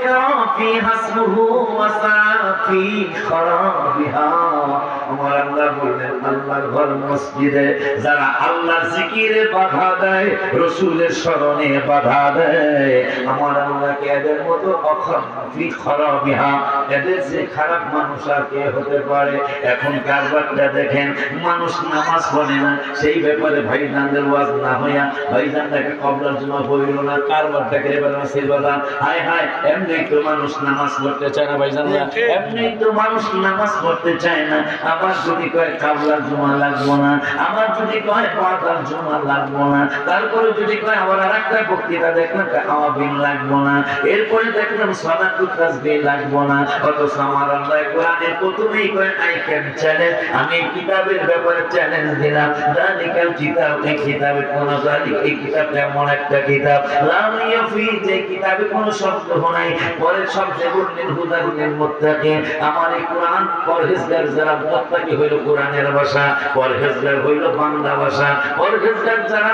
الكرى في حسبه وسعى في خرابها আল্লাহর মসজিদে যারা আল্লাহর জিকিরে বাধা দেয় রসুলের স্মরণে বাধা দেয়। আমার আল্লাহকে এদের মতো খরাবিহা এদের যে খারাপ মানুষ আর কে হতে পারে? এখন কারবারটা দেখেন মানুষ নামাজ পড়ে না সেই ব্যাপারে ভাইজানদের ওয়াজ না হইয়া ভাইজানটাকে কবলার জন্য না কারবারটাকে এবার হায় হায় এমনি তো মানুষ নামাজ পড়তে চায় না ভাইজান এমনি তো মানুষ নামাজ পড়তে চায় না। আবার যদি কয় কাবলার জমা লাগবো না। আবার যদি কয় পাতার জমা লাগবো না, তারপরে যদি কয় আবার আর একটা বক্তৃতা দেখলাম আওয়াবিন লাগবো না। এরপরে দেখলাম সনাতু তাসবিহ লাগবো না। অথচ আমার আল্লাহ কোরআনের প্রথমেই কয়, আই ক্যান চ্যালেঞ্জ আমি কিতাবের ব্যাপারে চ্যালেঞ্জ দিলাম। দালিকাল কিতাব, এই কিতাবের কোন দালিক, এই কিতাবটা এমন একটা কিতাব। লাম ইয়াফি যে কিতাবে কোনো শব্দ নাই। পরের শব্দে বললেন হুদাহুদের মুত্তাকিন। আমার এই কোরআন পরহেজগার যারা মুত্তাকি হইল কোরআনের ভাষা। পরহেজগার হইল বাংলা ভাষা পরহেজগার যারা